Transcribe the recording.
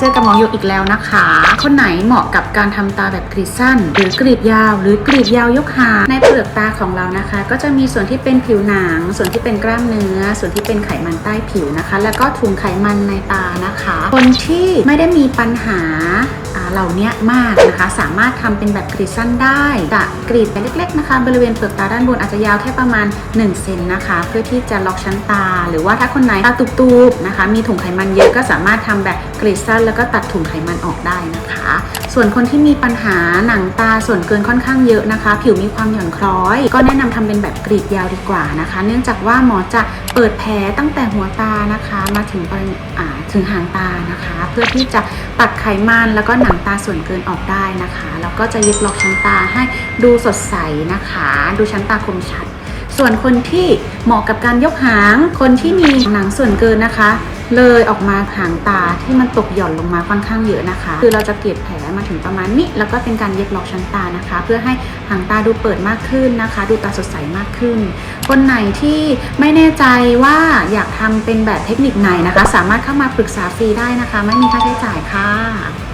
เจอกับหมอโยอีกแล้วนะคะ คนไหนเหมาะกับการทำตาแบบกรีดสั้น หรือกรีดยาว หรือกรีดยาวยกหางในเปลือกตาของเรานะคะ ก็จะมีส่วนที่เป็นผิวหนัง ส่วนที่เป็นกล้ามเนื้อ ส่วนที่เป็นไขมันใต้ผิวนะคะ แล้วก็ถุงไขมันในตานะคะ คนที่ไม่ได้มีปัญหา เหล่านี้มากนะคะ สามารถทำเป็นแบบกรีดสั้นได้จะกรีดไปเล็ก ๆนะคะ บริเวณเปลือกตาด้านบนอาจจะยาวแค่ประมาณ1เซนนะคะ เพื่อที่จะล็อกชั้นตา หรือว่าถ้าคนไหนตาตุบๆนะคะ มีถุงไขมันเยอะก็สามารถทำแบบกรีดสั้น แล้วก็ตัดถุงไขมันออกได้นะคะ ส่วนคนที่มีปัญหาหนังตาส่วนเกินค่อนข้างเยอะนะคะ ผิวมีความหย่อนคล้อย ก็แนะนำทำเป็นแบบกรีดยาวดีกว่านะคะ เนื่องจากว่าหมอจะเปิดแผลตั้งแต่หัวตานะคะ มาถึงบริเวณอ่าถึงหางตานะคะ เพื่อที่จะตัดไขมันแล้วก็หนังตาส่วนเกินออกได้นะคะ แล้วก็จะยึดล็อกชั้นตาให้ดูสดใสนะคะ ดูชั้นตาคมชัด ส่วนคนที่เหมาะกับการยกหาง คนที่มีหนังส่วนเกินนะคะ เลยออกมาหางตาที่มันตกหย่อนลงมาค่อนข้างเยอะนะคะ คือเราจะเกลียดแผลมาถึงประมาณนี้ แล้วก็เป็นการเย็บล็อกชั้นตานะคะ เพื่อให้หางตาดูเปิดมากขึ้นนะคะ ดูตาสดใสมากขึ้น คนไหนที่ไม่แน่ใจว่าอยากทำเป็นแบบเทคนิคไหนนะคะ สามารถเข้ามาปรึกษาฟรีได้นะคะ ไม่มีค่าใช้จ่ายค่ะ